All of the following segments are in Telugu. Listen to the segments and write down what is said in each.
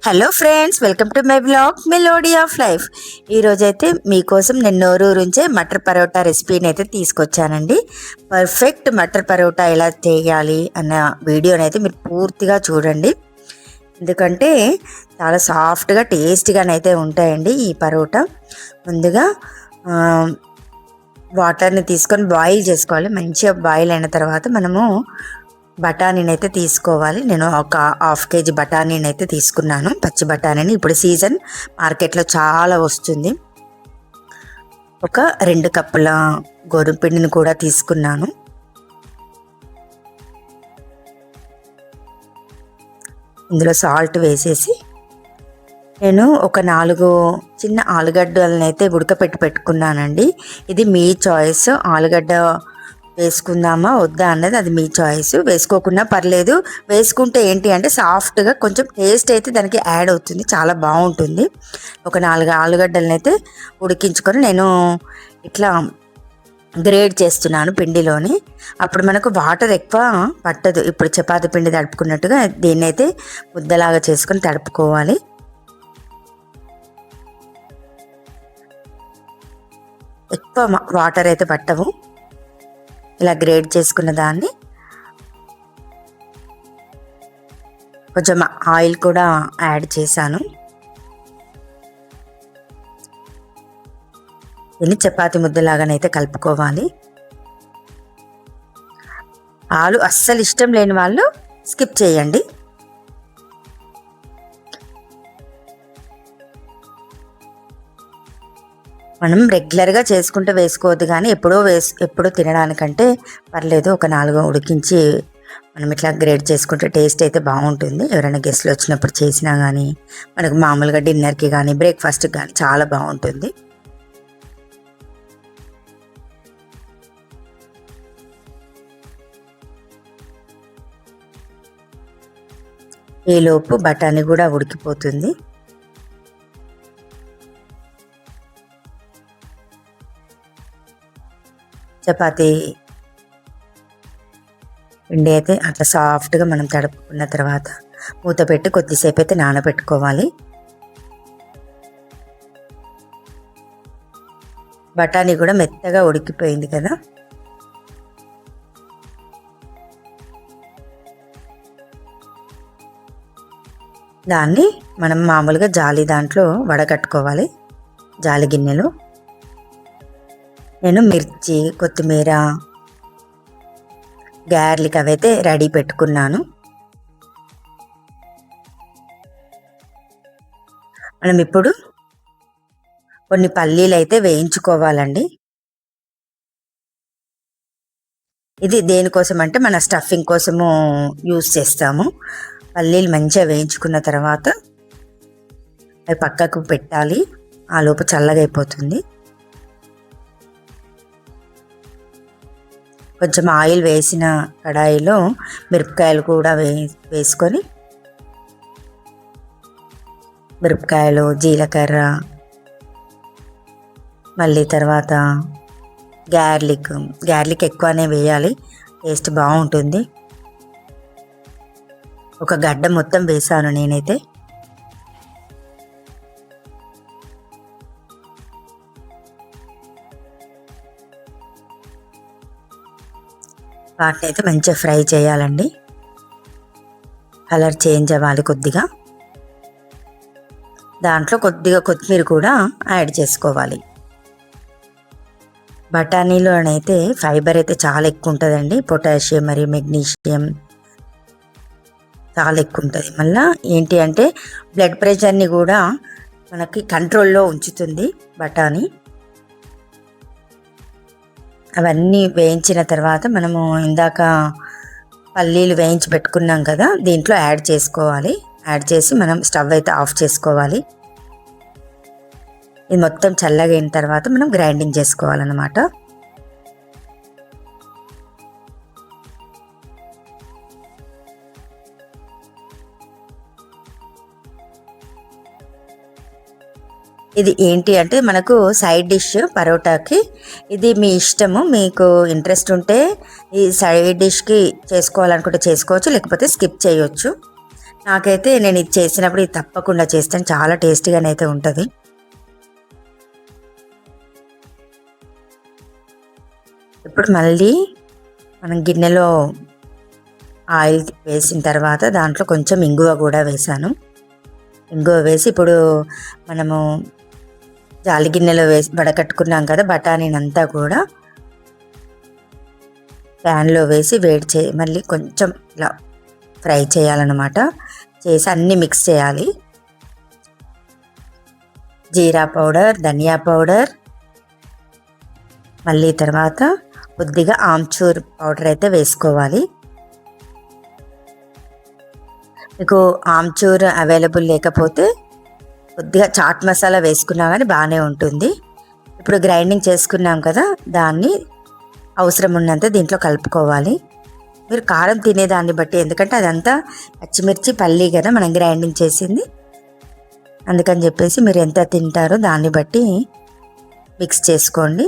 Hello friends welcome to my blog melody of life ఈరోజైతే మీకోసం నేను నోరూరుంచే మటర్ పరోటా రెసిపీని అయితే తీసుకొచ్చానండి. పర్ఫెక్ట్ మటర్ పరోటా ఎలా చేయాలి అన్న వీడియోని అయితే మీరు పూర్తిగా చూడండి. ఎందుకంటే చాలా సాఫ్ట్గా టేస్టీగానైతే ఉంటాయండి ఈ పరోటా. ముందుగా వాటర్ని తీసుకొని బాయిల్ చేసుకోవాలి. మంచిగా బాయిల్ అయిన తర్వాత మనము బఠానీనైతే తీసుకోవాలి. నేను ఒక హాఫ్ కేజీ బఠానీని అయితే తీసుకున్నాను. పచ్చి బఠానీని ఇప్పుడు సీజన్ మార్కెట్లో చాలా వస్తుంది. ఒక రెండు కప్పుల గోధుమ పిండిని కూడా తీసుకున్నాను. ఇందులో సాల్ట్ వేసేసి నేను ఒక నాలుగు చిన్న ఆలుగడ్డలనైతే అయితే ఉడకపెట్టి పెట్టుకున్నానండి. ఇది మీ చాయిస్. ఆలుగడ్డ వేసుకుందామా వద్దా అన్నది అది మీ చాయిస్ వేసుకోకున్నా పర్లేదు. వేసుకుంటే ఏంటి అంటే సాఫ్ట్గా కొంచెం టేస్ట్ అయితే దానికి యాడ్ అవుతుంది. చాలా బాగుంటుంది. ఒక నాలుగు ఆలుగడ్డలను అయితే ఉడికించుకొని నేను ఇట్లా గ్రేడ్ చేస్తున్నాను పిండిలోని. అప్పుడు మనకు వాటర్ ఎక్కువ పట్టదు. ఇప్పుడు చపాతి పిండి తడుపుకున్నట్టుగా దీన్ని అయితే ముద్దలాగా చేసుకొని తడుపుకోవాలి. ఎక్కువ వాటర్ అయితే పట్టవు. ఇలా గ్రేడ్ చేసుకున్న దాన్ని కొంచెం ఆయిల్ కూడా యాడ్ చేశాను. దీన్ని చపాతి ముద్దలాగానైతే కలుపుకోవాలి. ఆలు అస్సలు ఇష్టం లేని వాళ్ళు స్కిప్ చేయండి. మనం రెగ్యులర్గా చేసుకుంటూ వేసుకోవద్దు కానీ ఎప్పుడో వేసు ఎప్పుడో తినడానికంటే పర్లేదు ఒక నాలుగు ఉడికించి మనం ఇట్లా గ్రేడ్ చేసుకుంటే టేస్ట్ అయితే బాగుంటుంది. ఎవరైనా గెస్ట్లు వచ్చినప్పుడు చేసినా కానీ మనకు మామూలుగా డిన్నర్కి కానీ బ్రేక్ఫాస్ట్కి కానీ చాలా బాగుంటుంది. ఈలోపు బఠానీ కూడా ఉడికిపోతుంది. చపాతీ. పిండి అయితే అట్లా సాఫ్ట్గా మనం తడుపుకున్న తర్వాత మూత పెట్టి కొద్దిసేపు అయితే నానబెట్టుకోవాలి. బఠానీ కూడా మెత్తగా ఉడికిపోయింది కదా. దాన్ని మనం మామూలుగా జాలి దాంట్లో వడగట్టుకోవాలి. జాలి గిన్నెలో. నేను మిర్చి కొత్తిమీర గార్లిక్ అవైతే రెడీ పెట్టుకున్నాను. మనం ఇప్పుడు కొన్ని పల్లీలు అయితే వేయించుకోవాలండి. ఇది దేనికోసం అంటే మన స్టఫింగ్ కోసము యూస్ చేస్తాము. పల్లీలు మంచిగా వేయించుకున్న తర్వాత అవి పక్కకు పెట్టాలి. ఆ లోపు చల్లగా అయిపోతుంది. కొంచెం ఆయిల్ వేసిన కడాయిలో మిరపకాయలు కూడా వే వేసుకొని మిరపకాయలు జీలకర్ర మళ్ళీ తర్వాత గార్లిక్ గార్లిక్ ఎక్కువనే వేయాలి. టేస్ట్ బాగుంటుంది. ఒక గడ్డ మొత్తం వేసాను నేనైతే. వాటిని అయితే మంచిగా ఫ్రై చేయాలండి. కలర్ చేంజ్ అవ్వాలి కొద్దిగా. దాంట్లో కొద్దిగా కొత్తిమీర కూడా యాడ్ చేసుకోవాలి. బఠానీలోనైతే ఫైబర్ అయితే చాలా ఎక్కువ ఉంటుందండి. పొటాషియం మరియు మెగ్నీషియం చాలా ఎక్కువ ఉంటుంది. మళ్ళీ ఏంటి అంటే బ్లడ్ ప్రెషర్ని కూడా మనకి కంట్రోల్లో ఉంచుతుంది బఠానీ. అవన్నీ వేయించిన తర్వాత మనము ఇందాక పల్లీలు వేయించి పెట్టుకున్నాం కదా దీంట్లో యాడ్ చేసుకోవాలి. యాడ్ చేసి మనం స్టవ్ అయితే ఆఫ్ చేసుకోవాలి. ఇది మొత్తం చల్లగైన తర్వాత మనం గ్రైండింగ్ చేసుకోవాలన్నమాట. ఇది ఏంటి అంటే మనకు సైడ్ డిష్ పరోటాకి. ఇది మీ ఇష్టము మీకు ఇంట్రెస్ట్ ఉంటే ఈ సైడ్ డిష్కి చేసుకోవాలనుకుంటే చేసుకోవచ్చు లేకపోతే స్కిప్ చేయొచ్చు. నాకైతే నేను ఇది చేసినప్పుడు ఇది తప్పకుండా చేస్తాను చాలా టేస్టీగానైతే ఉంటుంది. ఇప్పుడు మళ్ళీ మనం గిన్నెలో ఆయిల్ వేసిన తర్వాత దాంట్లో కొంచెం ఇంగువ కూడా వేసాను. ఇంగువ వేసి ఇప్పుడు మనము జాలి గిన్నెలో వేసి వడకట్టుకున్నాం కదా బఠానీనంతా కూడా ప్యాన్లో వేసి వేడి చే మళ్ళీ కొంచెం ఇలా ఫ్రై చేయాలన్నమాట. చేసి అన్నీ మిక్స్ చేయాలి. జీరా పౌడర్ ధనియా పౌడర్ మళ్ళీ తర్వాత కొద్దిగా ఆమ్చూర్ పౌడర్ అయితే వేసుకోవాలి. మీకు ఆమ్చూర్ అవైలబుల్ లేకపోతే కొద్దిగా చాట్ మసాలా వేసుకున్నా కానీ బాగానే ఉంటుంది. ఇప్పుడు గ్రైండింగ్ చేసుకున్నాం కదా దాన్ని అవసరం ఉన్నంత దీంట్లో కలుపుకోవాలి. మీరు కారం తినేదాన్ని బట్టి ఎందుకంటే అదంతా పచ్చిమిర్చి పల్లి కదా మనం గ్రైండింగ్ చేసింది. అందుకని చెప్పేసి మీరు ఎంత తింటారో దాన్ని బట్టి మిక్స్ చేసుకోండి.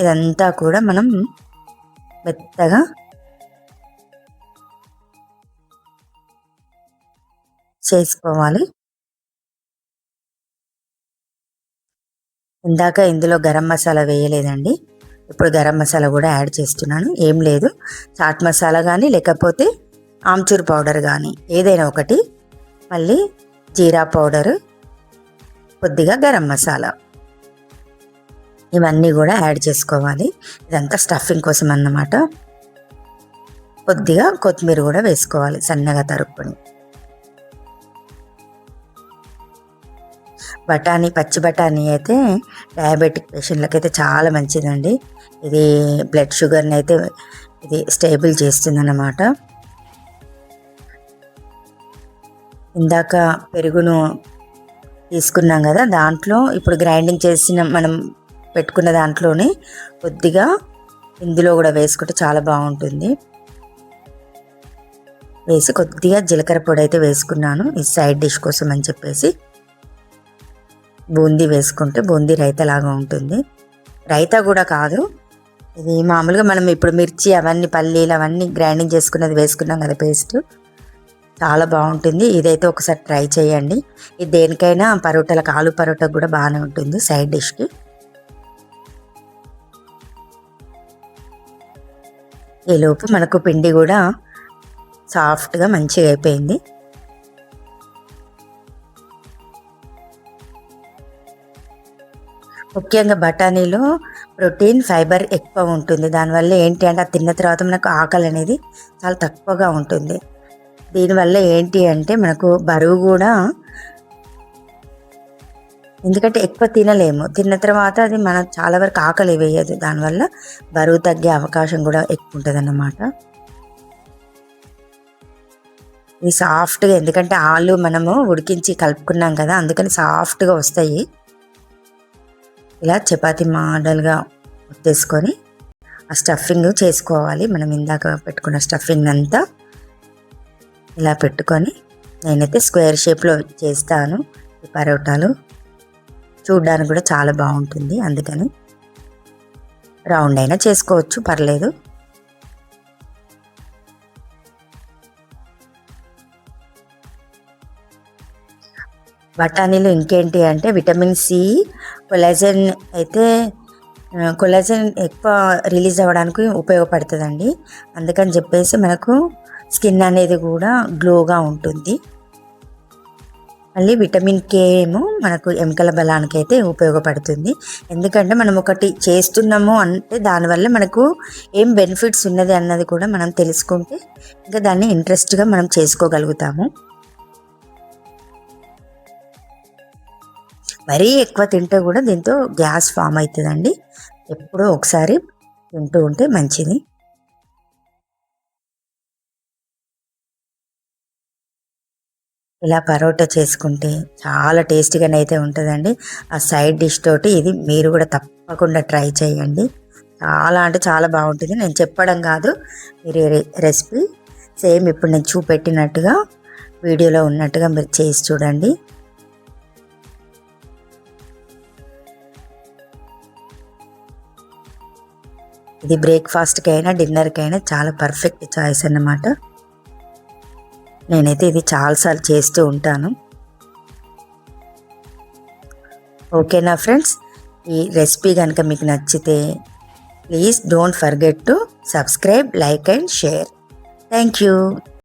ఇదంతా కూడా మనం మెత్తగా చేసుకోవాలి. ఇందాక ఇందులో గరం మసాలా వేయలేదండి. ఇప్పుడు గరం మసాలా కూడా యాడ్ చేస్తున్నాను. ఏం లేదు. చాట్ మసాలా కానీ లేకపోతే ఆమ్చూర్ పౌడర్ కానీ ఏదైనా ఒకటి. మళ్ళీ జీరా పౌడర్ కొద్దిగా గరం మసాలా. ఇవన్నీ కూడా యాడ్ చేసుకోవాలి. ఇదంతా స్టఫింగ్ కోసం అన్నమాట. కొద్దిగా కొత్తిమీర కూడా వేసుకోవాలి సన్నగా తరుపుని బఠానీ పచ్చి బఠానీ అయితే డయాబెటిక్ పేషెంట్లకు అయితే చాలా మంచిదండి. ఇది బ్లడ్ షుగర్ని అయితే ఇది స్టేబుల్ చేస్తుందన్నమాట. ఇందాక పెరుగును తీసుకున్నాం కదా దాంట్లో ఇప్పుడు గ్రైండింగ్ చేసిన మనం పెట్టుకున్న దాంట్లోనే కొద్దిగా ఇందులో కూడా వేసుకుంటే చాలా బాగుంటుంది. వేసి కొద్దిగా జీలకర్ర పొడి అయితే వేసుకున్నాను ఈ సైడ్ డిష్ కోసం అని చెప్పేసి. బూందీ వేసుకుంటే బూందీ రైతలాగా ఉంటుంది. రైతా కూడా కాదు. ఇది మామూలుగా మనం ఇప్పుడు మిర్చి అవన్నీ పల్లీలు అవన్నీ గ్రైండింగ్ చేసుకున్నది వేసుకున్నాం కదా పేస్ట్. చాలా బాగుంటుంది. ఇదైతే ఒకసారి ట్రై చేయండి. ఇది దేనికైనా పరోటాలకు ఆలు పరోటా కూడా బాగానే ఉంటుంది సైడ్ డిష్కి. ఈలోపు మనకు పిండి కూడా సాఫ్ట్గా మంచిగా అయిపోయింది. ముఖ్యంగా బఠానీలో ప్రోటీన్ ఫైబర్ ఎక్కువ ఉంటుంది. దానివల్ల ఏంటి అంటే అది తిన్న తర్వాత మనకు ఆకలి అనేది చాలా తక్కువగా ఉంటుంది. దీనివల్ల ఏంటి అంటే మనకు బరువు కూడా ఎందుకంటే ఎక్కువ తినలేము. తిన్న తర్వాత అది మన చాలా వరకు ఆకలి వేయదు. దానివల్ల బరువు తగ్గే అవకాశం కూడా ఎక్కువ ఉంటుంది అన్నమాట ఇది సాఫ్ట్గా ఎందుకంటే ఆలు మనము ఉడికించి కలుపుకున్నాం కదా అందుకని సాఫ్ట్గా వస్తాయి. ఇలా చపాతి మోడల్గా ఒత్తేసుకొని ఆ స్టఫింగ్ చేసుకోవాలి. మనం ఇందాక పెట్టుకున్న స్టఫింగ్ అంతా ఇలా పెట్టుకొని నేనైతే స్క్వేర్ షేప్లో చేస్తాను ఈ పరోటాలు. చూడడానికి కూడా చాలా బాగుంటుంది. అందుకని రౌండ్ అయినా చేసుకోవచ్చు పర్లేదు. బఠానీలు ఇంకేంటి అంటే విటమిన్ సి కొలాజన్ అయితే కొలాజన్ ఎక్కువ రిలీజ్ అవ్వడానికి ఉపయోగపడుతుందండి. అందుకని చెప్పేసి మనకు స్కిన్ అనేది కూడా గ్లోగా ఉంటుంది. మళ్ళీ విటమిన్ కే ఏమో మనకు ఎముకల బలానికి అయితే ఉపయోగపడుతుంది. ఎందుకంటే మనం ఒకటి చేస్తున్నాము అంటే దానివల్ల మనకు ఏం బెనిఫిట్స్ ఉన్నది అన్నది కూడా మనం తెలుసుకుంటే ఇంకా దాన్ని ఇంట్రెస్ట్గా మనం చేసుకోగలుగుతాము. మరీ ఎక్కువ తింటే కూడా దీంతో గ్యాస్ ఫామ్ అవుతుందండి. ఎప్పుడో ఒకసారి తింటూ ఉంటే మంచిది. ఇలా పరోటా చేసుకుంటే చాలా టేస్టీగానే అయితే ఉంటుందండి. ఆ సైడ్ డిష్ తోటి ఇది మీరు కూడా తప్పకుండా ట్రై చేయండి. చాలా అంటే చాలా బాగుంటుంది. నేను చెప్పడం కాదు మీరు రెసిపీ సేమ్ ఇప్పుడు నేను చూపెట్టినట్టుగా వీడియోలో ఉన్నట్టుగా మీరు చేసి చూడండి. ఇది బ్రేక్ఫాస్ట్కి అయినా డిన్నర్కి అయినా చాలా పర్ఫెక్ట్ చాయిస్ అన్నమాట. నేనైతే ఇది చాలాసార్లు చేస్తూ ఉంటాను. ఓకేనా ఫ్రెండ్స్? ఈ రెసిపీ కనుక మీకు నచ్చితే please don't forget to subscribe like and share. Thank you